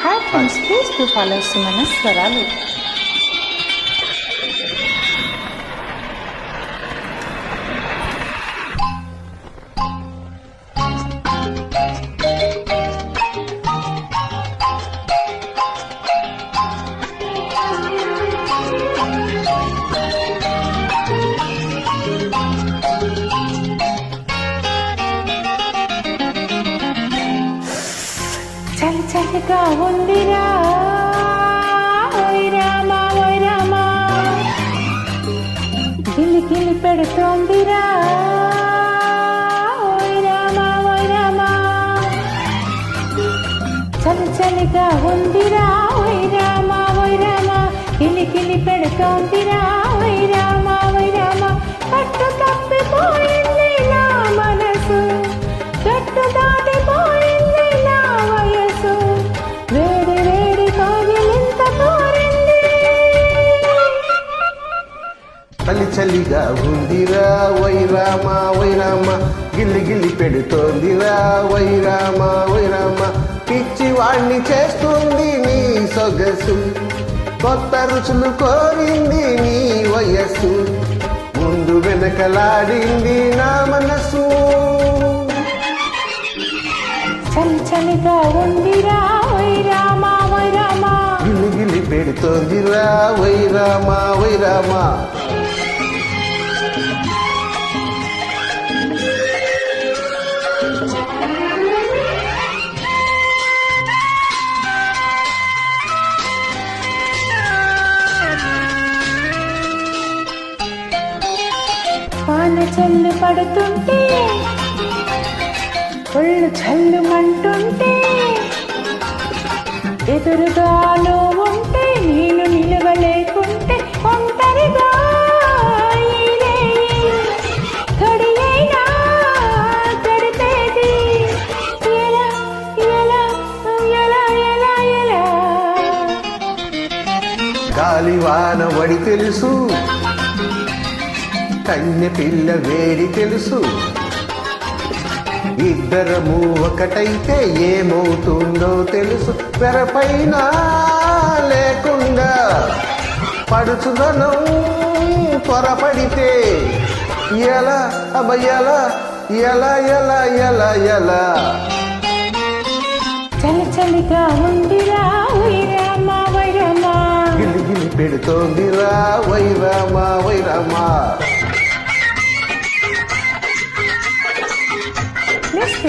Add from space to follow Sumana's Swaralu. చలి ఉందిరా. ఓయ్ రామా ఓయ్ రామా. గిలి గిలి పెడుతోందిరా. ఓయ్ రామా ఓయ్ రామా. చలి చలిగా ఉందిరా. ఓయ్ రామా ఓయ్ రామా. కిలి కిలి పెడుతోందిరా. ఓయ్ రామా ఓయ్ రామా. పట్టు తప్పిపోయింది నా మనసు. గట్టు దాటిపోయింది చలి చలిగా ఉందిరా వైరామా వైరామ. గిల్లి గిల్లి పెడుతోందిరా వైరామా వైరామ. పిచ్చి వాణ్ణి చేస్తుంది నీ సొగసు. కొత్త రుచులు కోరింది నీ వయస్సు. ముందు వెనకలాడింది నా మనసు చలి చలిగా ఉందిరా ఓయ్ రామా ఓయ్ రామా గిల్లి గిల్లి పెడుతోందిరా వైరామా వైరామా. వాన చల్లు పడుతుంటే ఒళ్ళు చల్లుమంటుంటే ఎదురుగా నువ్వు ఉంటే నేను నిలవలేకుంటే ఒంటరిగా ఈ గాలివాన వడి తెలుసు. కన్నె పిల్ల వేడి తెలుసు. ఇద్దరము ఒకటైతే ఏమవుతుందో తెలుసు. తెరపైన లేకుండా పడుచుదనం త్వరపడితే ఎలా అబ్బ ఎలా ఎలా ఎలా ఎలా ఎలా. చలి చలిగా ఉందిరా వైరామా వైరామా గిలి గిలి పెడుతోందిరా వైరామా వైరామా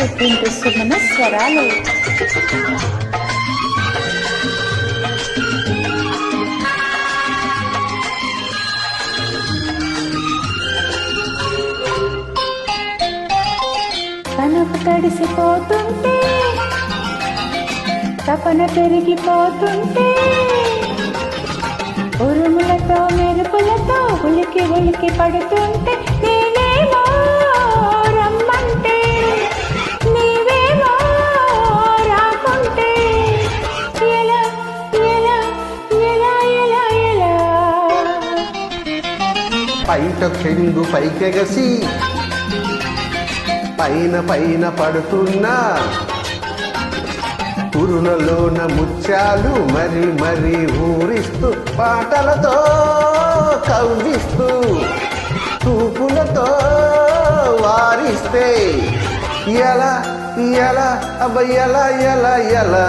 వినిపిస్తున్న స్వరాలు. తనకు తడిసిపోతుంటే తపన పెరిగిపోతుంటే ఉరుములతో మెరుపులతో ఉలికి ఉలికి పడుతుంటే బయట చెంగు పైకెగసి పైన పైన పడుతున్నా పురులలోన ముత్యాలు మరి మరి ఊరిస్తూ పాటలతో కవ్విస్తూ చూపులతో వారిస్తే ఎలా ఎలా అబ్బ ఎలా ఎలా ఎలా.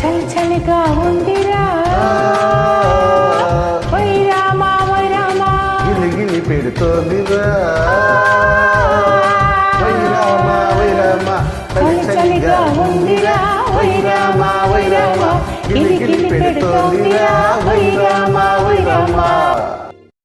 చలి చలిగా ఉందిరా. పెడుతోందిరా వైరామా వైరామా చలి చలిగా ఉందిరా వైరామా వైరామా. గిలి గిలి పెడుతోందిరా వైరామా.